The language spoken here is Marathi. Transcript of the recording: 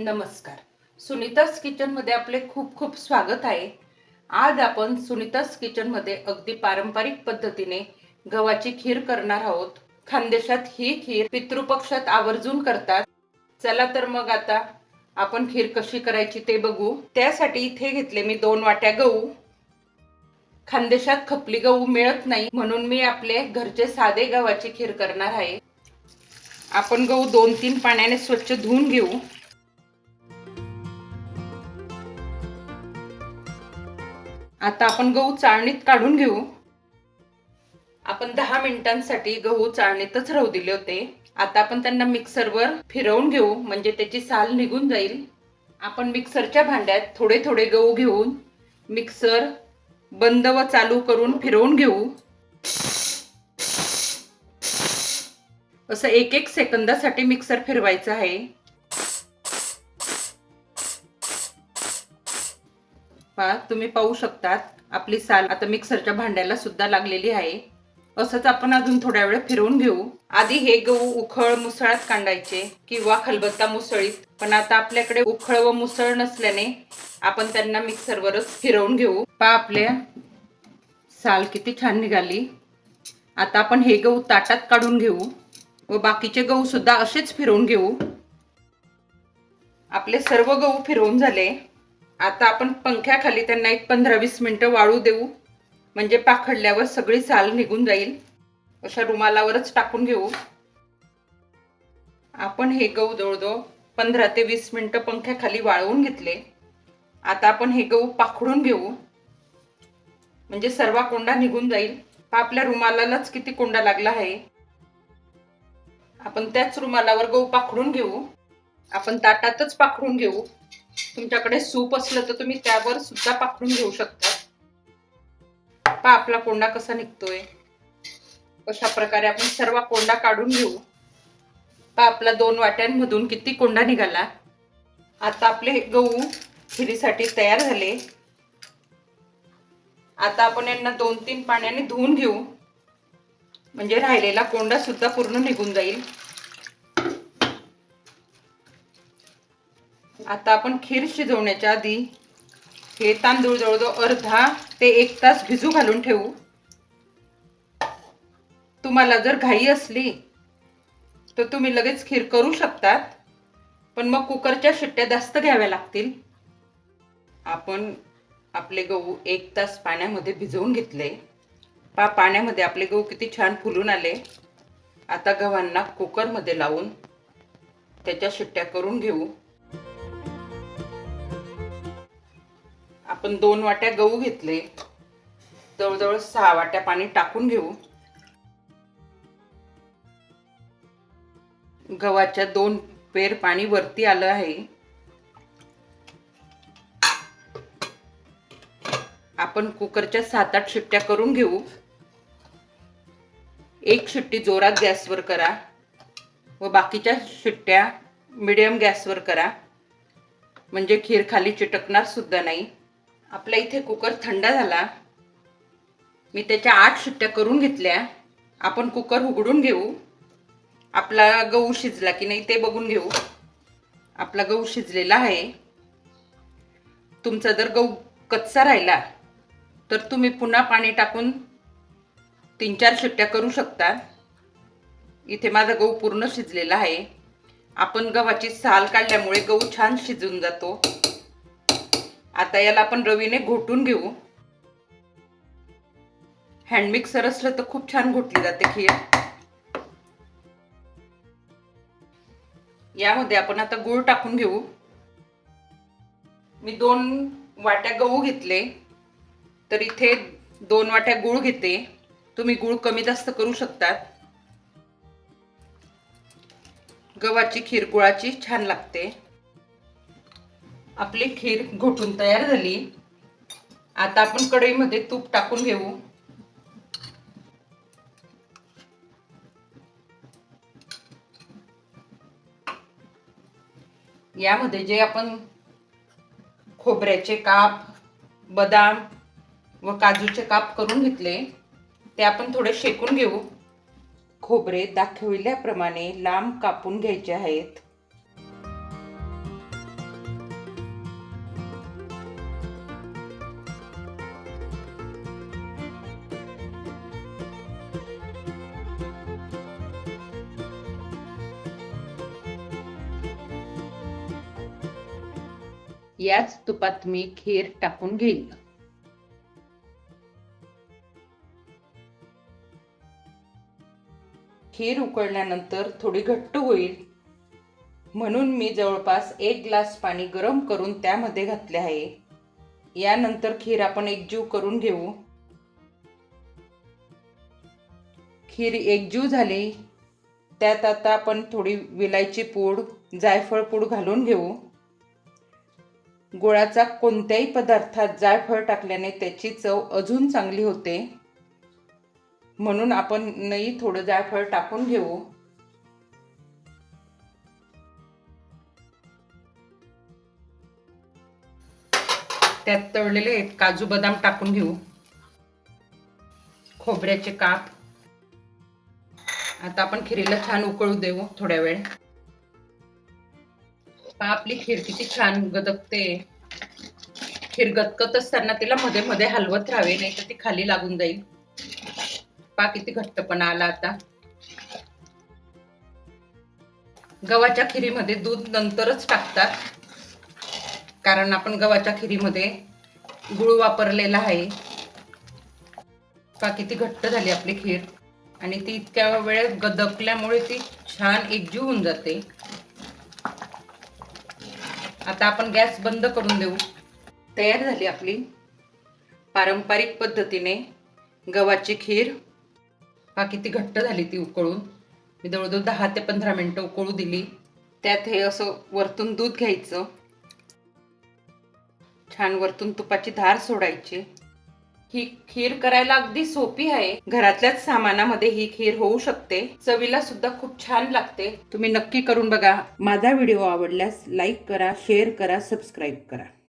नमस्कार. सुनीताच किचनमध्ये आपले खूप खूप स्वागत आहे. आज आपण सुनीताच किचनमध्ये अगदी पारंपरिक पद्धतीने गव्हाची खीर करणार आहोत. खानदेशात ही खीर पितृपक्षात आवर्जून करतात. चला तर मग आता आपण खीर कशी करायची ते बघू. त्यासाठी इथे घेतले मी दोन वाट्या गहू. खानदेशात खपली गहू मिळत नाही म्हणून मी आपले घरचे साधे गव्हाची खीर करणार आहे. आपण गहू दोन तीन पाण्याने स्वच्छ धुवून घेऊ. आता आपण गहू चाळणीत काढून घेऊ. आपण दहा मिनिटांसाठी गहू चाळणीतच राहू दिले होते. आता आपण त्यांना मिक्सरवर फिरवून घेऊ म्हणजे त्याची साल निघून जाईल. आपण मिक्सरच्या भांड्यात थोडे थोडे गहू घेऊन मिक्सर बंद व चालू करून फिरवून घेऊ. असं एक एक सेकंदासाठी मिक्सर फिरवायचं आहे. पहा तुम्ही पाहू शकतात. आपली साल आता मिक्सरच्या भांड्याला सुद्धा लागलेली आहे. असंच आपण अजून थोड्या वेळ फिरवून घेऊ. आधी हे गहू उखळ मुसळात कांडायचे किंवा खलबत्ता मुसळीत. पण आता आपल्याकडे उखळ व मुसळ नसल्याने आपण त्यांना मिक्सरवरच फिरवून घेऊ. पहा आपल्या साल किती छान निघाली. आता आपण हे गहू ताटात काढून घेऊ व बाकीचे गहू सुद्धा असेच फिरवून घेऊ. आपले सर्व गहू फिरवून झाले. आता आपण पंख्याखाली त्यांना एक पंधरा वीस मिनटं वाळू देऊ. म्हणजे पाखडल्यावर सगळी साल निघून जाईल. अशा रुमालावरच टाकून घेऊ. आपण हे गहू जवळजवळ पंधरा ते वीस मिनटं पंख्याखाली वाळवून घेतले. आता आपण हे गहू पाखडून घेऊ. म्हणजे सर्व कोंडा निघून जाईल. आपल्या रुमालालाच किती कोंडा लागला आहे. आपण त्याच रुमालावर गहू पाखडून घेऊ. आपण ताटातच पाखडून घेऊ. तुमच्याकडे सूप असलं तर तुम्ही त्यावर सुद्धा पाखरून घेऊ शकता. पा आपला कोंडा कसा निघतोय. अशा प्रकारे आपण सर्व कोंडा काढून घेऊ. पा आपला दोन वाट्यांमधून किती कोंडा निघाला. आता आपले गहू खिरीसाठी तयार झाले. आता आपण यांना दोन तीन पाण्याने धुवून घेऊ. म्हणजे राहिलेला कोंडा सुद्धा पूर्ण निघून जाईल. आता आपण खीर शिजवण्याच्या आधी हे तांदूळ जवळजवळ अर्धा ते एक तास भिजू घालून ठेवू. तुम्हाला जर घाई असली तर तुम्ही लगेच खीर करू शकतात पण मग कुकरच्या शिट्ट्या जास्त घ्याव्या लागतील. आपण आपले गहू एक तास पाण्यामध्ये भिजवून घेतले. पा पाण्यामध्ये आपले गहू किती छान फुलून आले. आता गव्हांना कुकरमध्ये लावून त्याच्या शिट्ट्या करून घेऊ. आपण दोन वाट्या गहू घेतले. जवळजवळ सहा वाट्या पाणी टाकून घेऊ. गव्हाच्या दोन पेर पाणी वरती आलं आहे. आपण कुकरच्या सात आठ शिट्ट्या करून घेऊ. एक शिट्टी जोरात गॅसवर करा. व बाकीच्या शिट्ट्या मिडियम गॅसवर करा. म्हणजे खीर खाली चिटकणार सुद्धा नाही. आपल्या इथे कुकर थंड झाला. मी त्याच्या आठ सुट्ट्या करून घेतल्या. आपण कुकर उघडून घेऊ. आपला गहू शिजला की नाही ते बघून घेऊ. आपला गहू शिजलेला आहे. तुमचा जर गहू कच्चा राहिला तर तुम्ही पुन्हा पाणी टाकून तीन चार शिट्ट्या करू शकता. इथे माझा गहू पूर्ण शिजलेला आहे. आपण गव्हाची साल काढल्यामुळे गहू छान शिजून जातो. आता याला आपण रवीने घोटून घेऊ. हँड मिक्सर असलं तर खूप छान घोटली जाते खीर यामध्ये आपण आता गूळ टाकून घेऊ. मी दोन वाट्या गहू घेतले. तर इथे दोन वाट्या गूळ घेते. तुम्ही गूळ कमी जास्त करू शकतात. गव्हाची खीर गुळाची छान लागते. आपली खीर घोटून तयार झाली. आता आपण कढईमध्ये तूप टाकून घेऊ. यामध्ये जे आपण खोबऱ्याचे काप बदाम व काजूचे काप करून घेतले ते आपण थोडे शेकून घेऊ. खोबरे दाखविल्याप्रमाणे लांब कापून घ्यायचे आहेत. याच तुपात मी खीर टाकून घेईल खीर उकळल्यानंतर थोडी घट्ट होईल. म्हणून मी जवळपास एक ग्लास पाणी गरम करून त्यामध्ये घातले आहे. यानंतर खीर आपण एकजीव करून घेऊ. खीर एकजीव झाली. त्यात आता आपण थोडी विलायची पूड जायफळ पूड घालून घेऊ. गुळाचा कोणत्याही पदार्थात जायफळ टाकल्याने त्याची चव अजून चांगली होते. म्हणून आपण नई थोडं जायफळ टाकून घेऊ. त्यात तळलेले काजू बदाम टाकून घेऊ. खोबऱ्याचे काप. आता आपण खिरीला छान उकळू देऊ थोड्या वेळ. आपली खीर किती छान गदकते खीर गदकत असताना तिला मध्ये मध्ये हलवत राहावे नाही तर ती खाली लागून जाईल. पा किती घट्टपणा आला आता. गव्हाच्या खिरीमध्ये दूध नंतरच टाकतात. कारण आपण गव्हाच्या खिरीमध्ये गुळ वापरलेला आहे. पा किती घट्ट झाली आपली खीर. आणि ती इतक्या वेळेत गदकल्यामुळे ती छान एकजीव होऊन जाते. आता आपण गॅस बंद करून देऊ. तयार झाली आपली पारंपरिक पद्धतीने गव्हाची खीर. हा किती घट्ट झाली ती उकळून. मी जवळजवळ दहा ते पंधरा मिनटं उकळू दिली. त्यात हे असं वरतून दूध घ्यायचं. छान वरतून तुपाची धार सोडायची. ही खीर करायला अगदी सोपी आहे. घरातल्याच सामानामध्ये ही खीर होऊ शकते. चवीला सुद्धा खूप छान लागते. तुम्ही नक्की करून बघा. माझा व्हिडिओ आवडल्यास लाईक करा शेअर करा सबस्क्राईब करा.